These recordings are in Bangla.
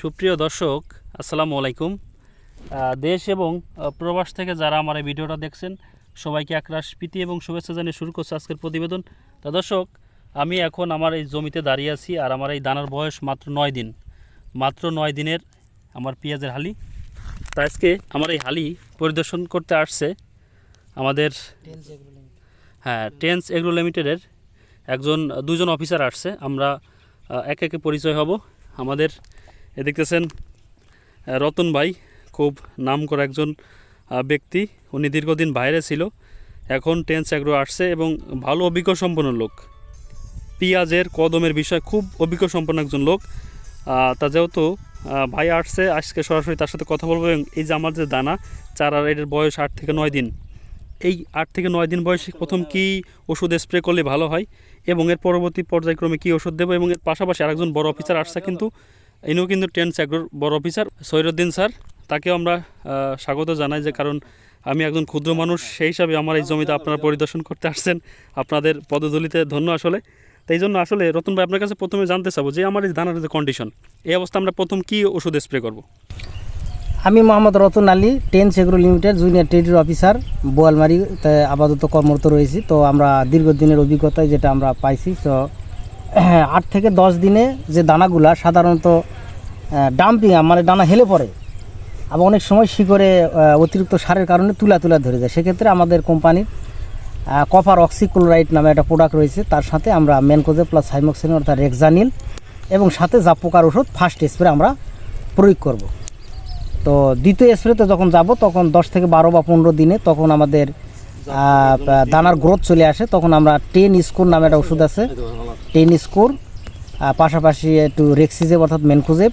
সুপ্রিয় দর্শক আসসালামু আলাইকুম। দেশ এবং প্রবাস থেকে যারা আমার এই ভিডিওটা দেখছেন সবাইকে একরাশ প্রীতি এবং শুভেচ্ছা জানিয়ে শুরু করছে আজকের প্রতিবেদন। তা দর্শক আমি এখন আমার এই জমিতে দাঁড়িয়ে আছি আর আমার এই দানার বয়স মাত্র নয় দিন। মাত্র নয় দিনের আমার পেঁয়াজের হালি। তা আজকে আমার এই হালি পরিদর্শন করতে আসছে আমাদের হ্যাঁ টেন্স এগ্রো লিমিটেডের একজন দুজন অফিসার আসছে। আমরা একে একে পরিচয় হব। আমাদের এ দেখতেছেন রতন ভাই খুব নাম করা একজন ব্যক্তি। উনি দীর্ঘদিন বাইরে ছিল, এখন টেন্স এগ্রো আসছে এবং ভালো অভিজ্ঞ সম্পন্ন লোক। পেঁয়াজের কদমের বিষয় খুব অভিজ্ঞ সম্পন্ন একজন লোক। তা যেহেতু ভাই আসছে, আজকে সরাসরি তার সাথে কথা বলব এবং এই যে আমার যে দানা চারার এটার বয়স আট থেকে নয় দিন। এই আট থেকে নয় দিন বয়সে প্রথম কি ওষুধ স্প্রে করলে ভালো হয় এবং এর পরবর্তী পর্যায়ক্রমে কি ওষুধ দেবো এবং এর পাশাপাশি আরেকজন বড় অফিসার আসছে কিন্তু ইনিও কিন্তু টেন স্যাগ্রোর বড় অফিসার, সৈরুদ্দিন স্যার, তাকেও আমরা স্বাগত জানাই যে কারণ আমি একজন ক্ষুদ্র মানুষ, সেই হিসাবে আমার এই জমিতে আপনারা পরিদর্শন করতে আসছেন, আপনাদের পদধূলিতে ধন্য আসলে। তাই জন্য আসলে রতন ভাই আপনার কাছে প্রথমে জানতে চাবো যে আমার এই দানার যে কন্ডিশন এই অবস্থা আমরা প্রথম কি ওষুধ স্প্রে করব? আমি মোহাম্মদ রতন আলী, টেন সেগ্রো limited, junior trader officer Boalmari আপাতত কর্মরত রয়েছি। তো আমরা দীর্ঘদিনের অভিজ্ঞতায় যেটা আমরা পাইছি, তো আট থেকে দশ দিনে যে দানাগুলা সাধারণত ডাম্পিং মানে দানা হেলে পড়ে। আবার অনেক সময় শিকড়ে অতিরিক্ত সারের কারণে তুলা তুলা ধরে যায়। সেক্ষেত্রে আমাদের কোম্পানির কপার অক্সিক্লোরাইড নামে একটা প্রোডাক্ট রয়েছে। তার সাথে আমরা ম্যানকোজে প্লাস সাইমক্সিন অর্থাৎ রেক্সানিল এবং সাথে জাপ পোকার ওষুধ ফার্স্ট স্প্রে আমরা প্রয়োগ করব। তো দ্বিতীয় স্প্রেতে যখন যাব, তখন দশ থেকে বারো বা পনেরো দিনে তখন আমাদের দানার গ্রোথ চলে আসে, তখন আমরা টেন স্কোর নামে একটা ওষুধ আছে। টেন স্কোর পাশাপাশি একটু রেক্সিজেব অর্থাৎ মেনকোজেব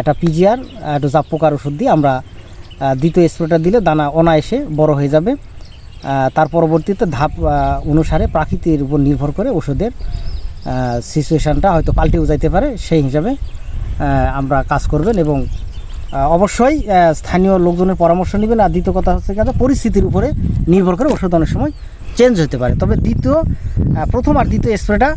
একটা পিজিআর একটু জাপ পোকার ওষুধ দিয়ে আমরা দ্বিতীয় স্প্রেটা দিলে দানা অনায়াসে বড় হয়ে যাবে। তার পরবর্তীতে ধাপ অনুসারে প্রাকৃতির উপর নির্ভর করে ওষুধের সিচুয়েশানটা হয়তো পাল্টেও যাইতে পারে, সেই হিসাবে আমরা কাজ করবেন এবং অবশ্যই স্থানীয় লোকজনের পরামর্শ নেবেন। আর দ্বিতীয় কথা হচ্ছে কেন পরিস্থিতির উপরে নির্ভর করে ওষুধ অনেক সময় চেঞ্জ হতে পারে। তবে দ্বিতীয় প্রথম আর দ্বিতীয় স্প্রেটা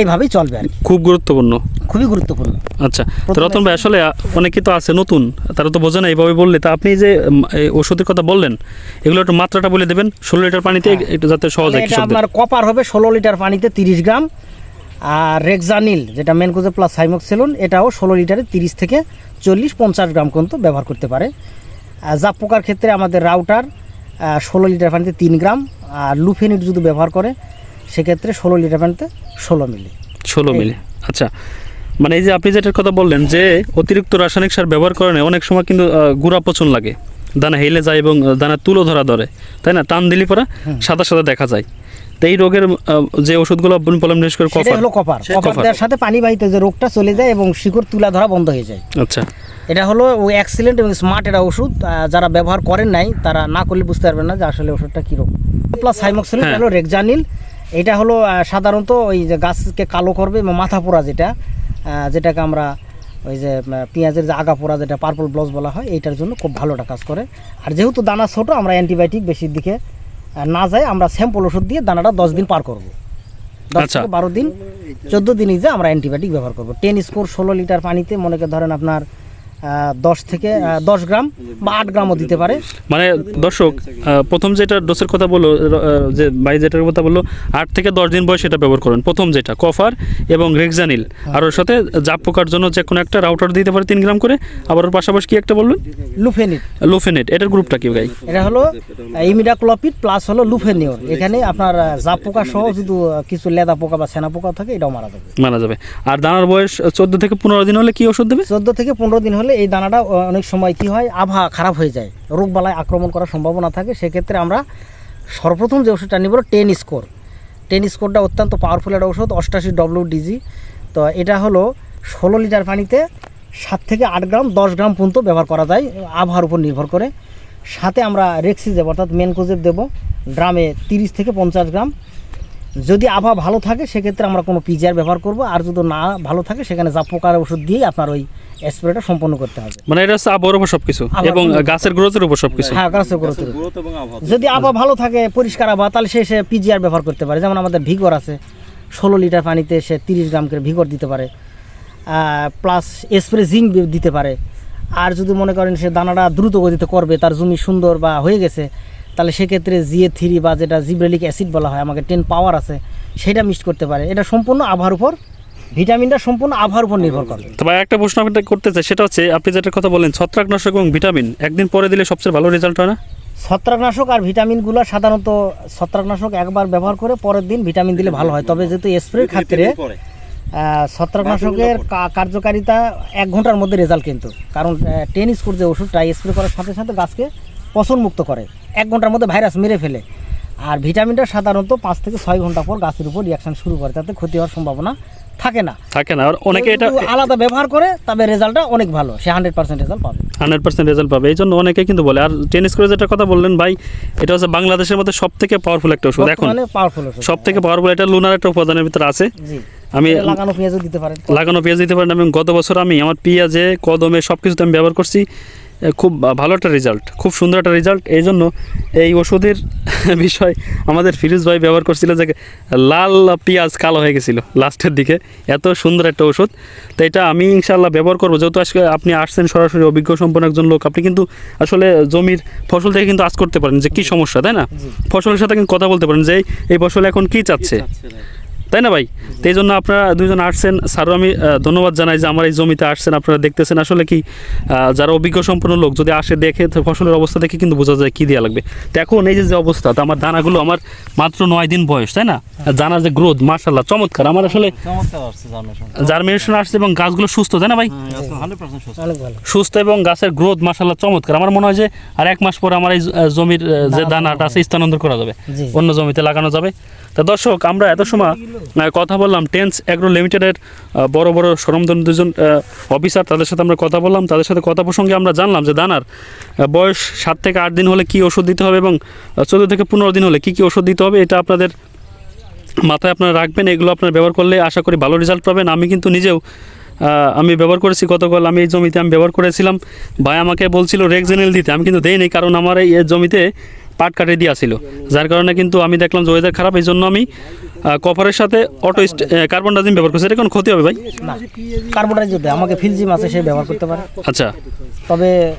এইভাবেই চলবে আর খুব গুরুত্বপূর্ণ। খুবই গুরুত্বপূর্ণ। আচ্ছা তো রতন ভাই আসলে অনেকে তো আছে নতুন তারা তো বোঝে না এইভাবে বললে। তা আপনি যে ওষুধের কথা বললেন এগুলো একটু মাত্রাটা বলে দেবেন। ষোলো লিটার পানিতে হ্যাঁ। একটু যাতে সহজ হয় আপনার কপার হবে ষোলো লিটার পানিতে তিরিশ গ্রাম। আর রেক্সানিল যেটা মেনকোজে প্লাস সাইমক্সেলুন এটাও ষোলো লিটারে তিরিশ থেকে চল্লিশ পঞ্চাশ গ্রাম পর্যন্ত ব্যবহার করতে পারে। জাপ পোকার ক্ষেত্রে আমাদের রাউটার ষোলো লিটার পানিতে তিন গ্রাম আর লুফেনিট যদি ব্যবহার করে সেক্ষেত্রে ষোলো লিটার পানিতে ষোলো মিলি। ষোলো মিলি আচ্ছা। মানে এই যে আপনি যেটার কথা বললেন যে অতিরিক্ত রাসায়নিক সার ব্যবহার করেন অনেক সময় কিন্তু গুঁড়া পচন লাগে। দানা হেলে যায় এবং দানা তুলো ধরা ধরে তাই না? টান দিলি পরা সাদা সাদা দেখা যায়। তো এই রোগের যে ওষুধগুলো বললাম বিশেষ করে কপার হলো কপার। কপার। সাথে পানি বাহিত যে রোগটা চলে যায় এবং শিকড় তুলা ধরা বন্ধ হয়ে যায়। আচ্ছা। এটা হলো অ্যাক্সিলেন্ট এবং স্মার্ট এটা ওষুধ। যারা ব্যবহার করেন নাই তারা না করলে বুঝতে পারবেন না যে আসলে ওষুধটা কীরকম প্লাস হাইমক্সিলিন হ্যাঁ। হলো রেক্সানিল এটা হলো সাধারণত ওই যে গাছকে কালো করবে এবং মাথা পোড়া যেটা যেটাকে আমরা ওই যে পেঁয়াজের যে আগা পোড়া যেটা পার্পল ব্লস বলা হয় এইটার জন্য খুব ভালো একটা কাজ করে। আর যেহেতু দানা ছোট আমরা অ্যান্টিবায়োটিক বেশির দিকে না যায় আমরা স্যাম্পল ওষুধ দিয়ে দানাটা দশ দিন পার করব দশ আচ্ছা। থেকে বারো দিন চোদ্দ দিনই যে আমরা অ্যান্টিবায়োটিক ব্যবহার করব টেন স্কোর ষোলো লিটার পানিতে মনে করে ধরেন আপনার দশ থেকে দশ গ্রাম বা আট গ্রামও দিতে পারে। মানে দর্শক প্রথম যেটা ডোসের কথা বলল যে ভাই যেটার কথা বলল আট থেকে দশ দিন বয়স এটা ব্যবহার করেন। প্রথম যেটা কফার এবং রেক্সানিল। আর ওর সাথে জাপ পোকার জন্য যে কোনো একটা রাউটার দিতে পারে তিন গ্রাম করে। আবার ওর পাশাপাশি কি একটা বললেন? লুফেনিট। লোফেনেট এটার গ্রুপটা কি ভাই? এটা হলো ইমিডাক্লোপিড প্লাস হলো লুফেনিওর। এখানে আপনার জাপ পোকা সহ যদি কিছু লেদা পোকা বা সেনা পোকা থাকে এটাও মারা যাবে। মারা যাবে। আর দানার বয়স চোদ্দ থেকে পনেরো দিন হলে কি ওষুধ দেবে? চোদ্দ থেকে পনেরো দিন হলে এই দানাটা অনেক সময় কি হয় আবহাওয়া খারাপ হয়ে যায়। রোগ বালায় আক্রমণ করার সম্ভাবনা থাকে, সেক্ষেত্রে আমরা সর্বপ্রথম যে ওষুধটা নিব, টেন স্কোর। টেন স্কোরটা অত্যন্ত পাওয়ারফুল একটা ওষুধ, অষ্টাশি ডব্লিউ ডিজি তো এটা হলো ষোলো লিটার পানিতে সাত থেকে আট গ্রাম, দশ গ্রাম পর্যন্ত ব্যবহার করা যায়, আবহাওয়ার উপর নির্ভর করে। সাথে আমরা রেক্সিজেব অর্থাৎ মেনকোজেব দেবো ড্রামে তিরিশ থেকে পঞ্চাশ গ্রাম। যদি আবহাওয়া ভালো থাকে সেক্ষেত্রে আমরা কোনো পিজিআর ব্যবহার করব। আর যদি না ভালো থাকে সেখানে যা পোকার ওষুধ দিয়েই আপনার ওই স্প্রেটা সম্পন্ন করতে হবে। মানে এটা হচ্ছে আবহাওয়ার উপর সবকিছু? এবং গাছের গ্রোথের উপর সবকিছু? হ্যাঁ গাছের গ্রোথের উপর। যদি আবহাওয়া ভালো থাকে পরিষ্কার আবহাওয়া তাহলে সে সে পিজিআর ব্যবহার করতে পারে। যেমন আমাদের ভিগর আছে। ষোলো লিটার পানিতে সে তিরিশ গ্রাম করে ভিগর দিতে পারে। প্লাস স্প্রে জিঙ্ক দিতে পারে। আর যদি মনে করেন সে দানাটা দ্রুত গতিতে করবে তার জমি সুন্দর বা হয়ে গেছে তাহলে সেক্ষেত্রে জিএ থ্রি বা যেটা জিব্রেলিক অ্যাসিড বলা হয় আমাকে টেন পাওয়ার আছে সেটা মিক্স করতে পারে। এটা সম্পূর্ণ আবহাওয়ার উপর ভিটামিনটা সম্পূর্ণ আবহাওয়ার উপর নির্ভর করবে তো ভাই একটা প্রশ্ন আপনাকে করতে চাই সেটা হচ্ছে আপনি যেটা কথা বললেন ছত্রাকনাশক এবং ভিটামিন একদিন পরে দিলে সবচেয়ে ভালো রেজাল্ট হয় না? ছত্রাকনাশক আর ভিটামিনগুলো সাধারণত ছত্রাকনাশক একবার ব্যবহার করে পরের দিন ভিটামিন দিলে ভালো হয়। তবে যেহেতু স্প্রের ক্ষেত্রে ছত্রাকনাশকের কার্যকারিতা এক ঘণ্টার মধ্যে রেজাল্ট কিন্তু। কারণ টেন স্কোর যে ওষুধটা স্প্রে করার সাথে সাথে গাছকে পচন মুক্ত করে। এক ঘণ্টার মধ্যে ভাইরাস মেরে ফেলে। আর ভিটামিনটা সাধারণত পাঁচ থেকে ছয় ঘণ্টা পর গাছের উপর রিয়াকশন শুরু করে তাতে ক্ষতি হওয়ার সম্ভাবনা থাকে না। থাকে না। আর অনেকে এটা আলাদা ব্যবহার করে তবে রেজাল্টটা অনেক ভালো। সে হান্ড্রেড পার্সেন্ট রেজাল্ট পাবে। হান্ড্রেড পার্সেন্ট রেজাল্ট পাবে। এই জন্য অনেকে কিন্তু বলে আর টেনিস করে যেটা কথা বললেন ভাই এটা হচ্ছে বাংলাদেশের মধ্যে সব থেকে পাওয়ারফুল একটা ওষুধ। এখন পাওয়ারফুল সব থেকে পাওয়ারফুল এটা লুনার একটা উপাদানের ভিতরে আছে। জি। আমি লাগানো পেঁয়াজও দিতে পারেন। লাগানো পেঁয়াজ দিতে পারেন। এবং গত বছর আমি আমার পেঁয়াজে কদমে সব কিছুতে আমি ব্যবহার করছি। খুব ভালো একটা রেজাল্ট খুব সুন্দর একটা রেজাল্ট এই জন্য এই ওষুধের বিষয় আমাদের ফিরোজ ভাই ব্যবহার করছিল যে লাল পেঁয়াজ কালো হয়ে গেছিল লাস্টের দিকে। এত সুন্দর একটা ওষুধ। তো এটা আমি ইনশাল্লাহ ব্যবহার করব। যেহেতু আজকে আপনি আসছেন সরাসরি অভিজ্ঞ সম্পন্ন একজন লোক আপনি কিন্তু আসলে জমির ফসল থেকে কিন্তু আজ করতে পারেন যে কী সমস্যা তাই না? ফসলের সাথে কিন্তু কথা বলতে পারেন যে এই ফসল এখন কী চাচ্ছে? তাই না ভাই? তো এই জন্য আপনারা দুজন আসছেন। স্যারও আমি ধন্যবাদ জানাই যে আমার এই জমিতে আসছেন আপনারা দেখতেছেন। আসলে কি যারা অভিজ্ঞ সম্পন্ন লোক যদি আসে দেখে ফসলের অবস্থা দেখে কিন্তু বোঝা যায় কী দেওয়া লাগবে। তো এখন এই যে যে অবস্থা তো আমার দানাগুলো আমার মাত্র নয় দিন বয়স তাই না? দানার যে গ্রোথ মার্শাল্লাহ চমৎকার। আমার আসলে জার্মিনেশন জার্মিনেশন আসছে এবং গাছগুলো সুস্থ তাই না ভাই? সুস্থ। এবং গাছের গ্রোথ মার্শাল্লাহ চমৎকার। আমার মনে হয় যে আর এক মাস পরে আমার এই জমির যে দানাটা আছে স্থানান্তর করা যাবে। অন্য জমিতে লাগানো যাবে। তা দর্শক, আমরা এত সময় কথা বললাম টেন্স অ্যাগ্রো লিমিটেডের বড় বড় সরমদন দুজন অফিসার তাদের সাথে আমরা কথা বললাম। তাদের সাথে কথা প্রসঙ্গে আমরা জানলাম যে দানার বয়স সাত থেকে আট দিন হলে কি ওষুধ দিতে হবে এবং চোদ্দ থেকে পনেরো দিন হলে কি কি ওষুধ দিতে হবে, এটা আপনাদের মাথায় আপনারা রাখবেন। এগুলো আপনারা ব্যবহার করলে আশা করি ভালো রেজাল্ট পাবেন। আমি কিন্তু নিজেও আমি ব্যবহার করেছি গতকাল, আমি এই জমিতে আমি ব্যবহার করেছিলাম। ভাই আমাকে বলছিল রেক্সেনেল দিতে, আমি কিন্তু দেইনি কারণ আমার এই জমিতে পাট কাটে দেওয়া ছিল যার কারণে কিন্তু আমি দেখলাম যে ওয়েদার খারাপ এই জন্য আমি কপারের সাথে অটো কার্বন ডাইজিম ব্যবহার করছি। এটা কোনো ক্ষতি হবে ভাই? না কার্বোটাইজ যদি আমাকে ফিলজিম আছে সে ব্যবহার করতে পারে। আচ্ছা। তবে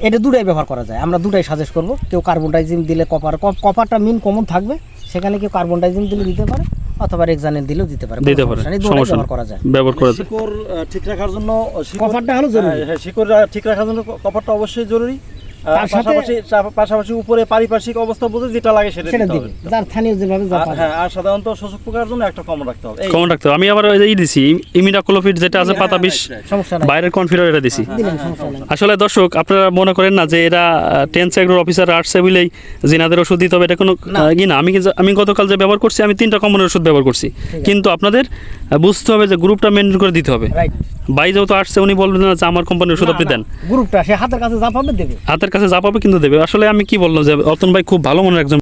এটা দুটাই ব্যবহার করা যায়। আমরা দুটাই সাজেস্ট করব কেউ কার্বন ডাইজিম দিলে কপার কপ- কপারটা মিন কমন থাকবে। সেখানে কেউ কার্বন ডাইজিম দিলে দিতে পারে অথবা রেক্সানেল দিলেও দিতে পারে। দিতে পারে। সমস্যা করা যায়। ব্যবহার করা যায়। শিকড় ঠিক রাখার জন্য কপারটা হলো জরুরি। হ্যাঁ, শিকড় ঠিক রাখার জন্য কপারটা অবশ্যই জরুরি। তার সাথে- পাশাপাশি উপরে পারিপার্শ্বিক অবস্থা বুঝে যেটা লাগে সেটা দিতে হবে। যার স্থানীয় যেভাবে যা হ্যাঁ আর সাধারণত শোষক পোকার জন্য একটা কম রাখতে হবে। এই কমন রাখতে হবে। আমি আবার ওই যে ই দিছি ইমিডাক্লোফিট যেটা আছে পাতা বিষ। বাইরের কনফিডার এটা দিছি। আসলে দর্শক আপনারা মনে করেন না যে এরা টেন সেক্টর অফিসার আসছে বলেই জিনাদের ওষুধ দিতে হবে এটা কোনো কি না। আমি আমি গতকাল যে ব্যবহার করছি আমি তিনটা কমনের ওষুধ ব্যবহার করছি। কিন্তু আপনাদের বুঝতে হবে যে গ্রুপটা মেনটেন করে দিতে হবে। বাই যেহেতু আসছে উনি বলবেন না যে আমার কোম্পানির ওষুধ আপনি দেন। গ্রুপটা সে হাতের কাছে যা পাবে দেবে। হাতের কাছে যা পাবে কিন্তু দেবে। আসলে আমি কি বললাম যে অতন ভাই খুব ভালো মনের একজন